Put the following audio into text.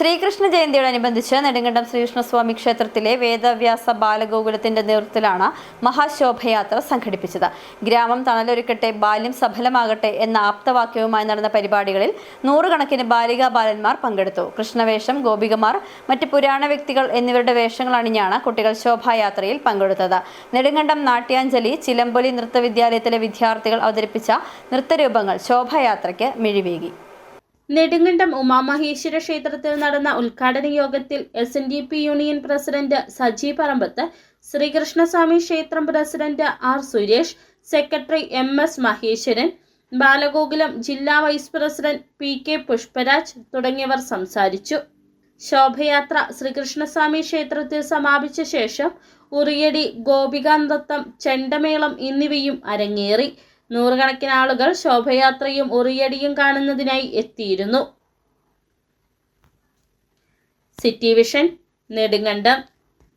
ശ്രീകൃഷ്ണ ജയന്തിയോടനുബന്ധിച്ച് നെടുങ്കണ്ടം ശ്രീകൃഷ്ണസ്വാമി ക്ഷേത്രത്തിലെ വേദവ്യാസ ബാലഗോകുലത്തിന്റെ നേതൃത്വത്തിലാണ് മഹാശോഭയാത്ര സംഘടിപ്പിച്ചത്. ഗ്രാമം തണലൊരുക്കട്ടെ ബാല്യം സഫലമാകട്ടെ എന്ന ആപ്തവാക്യവുമായി നടന്ന പരിപാടികളിൽ നൂറുകണക്കിന് ബാലികാ ബാലന്മാർ പങ്കെടുത്തു. കൃഷ്ണവേഷം ഗോപികമാർ മറ്റ് പുരാണ വ്യക്തികൾ എന്നിവരുടെ വേഷങ്ങൾ അണിഞ്ഞാണ് കുട്ടികൾ ശോഭായാത്രയിൽ പങ്കെടുത്തത്. നെടുങ്കണ്ടം നാട്യാഞ്ജലി ചിലമ്പൊലി നൃത്തവിദ്യാലയത്തിലെ വിദ്യാർത്ഥികൾ അവതരിപ്പിച്ച നൃത്തരൂപങ്ങൾ ശോഭായാത്രയ്ക്ക് മിഴിവേകി. നെടുങ്കണ്ടം ഉമാമഹേശ്വര ക്ഷേത്രത്തിൽ നടന്ന ഉദ്ഘാടന യോഗത്തിൽ S N D P union president Saji Parambath Sreekrishnaswami ക്ഷേത്രം president R Suresh secretary M S Maheswaran Balagokulam ജില്ലാ vice president P K Pushparaj തുടങ്ങിയവർ സംസാരിച്ചു. ശോഭയാത്ര ശ്രീകൃഷ്ണസ്വാമി ക്ഷേത്രത്തിൽ സമാപിച്ച ശേഷം ഉറിയടി ഗോപികാനൃത്തം ചെണ്ടമേളം എന്നിവയും അരങ്ങേറി. നൂറുകണക്കിന് ആളുകൾ ശോഭയാത്രയും ഉറിയടിയും കാണുന്നതിനായി എത്തിയിരുന്നു. City vision Nedumkandam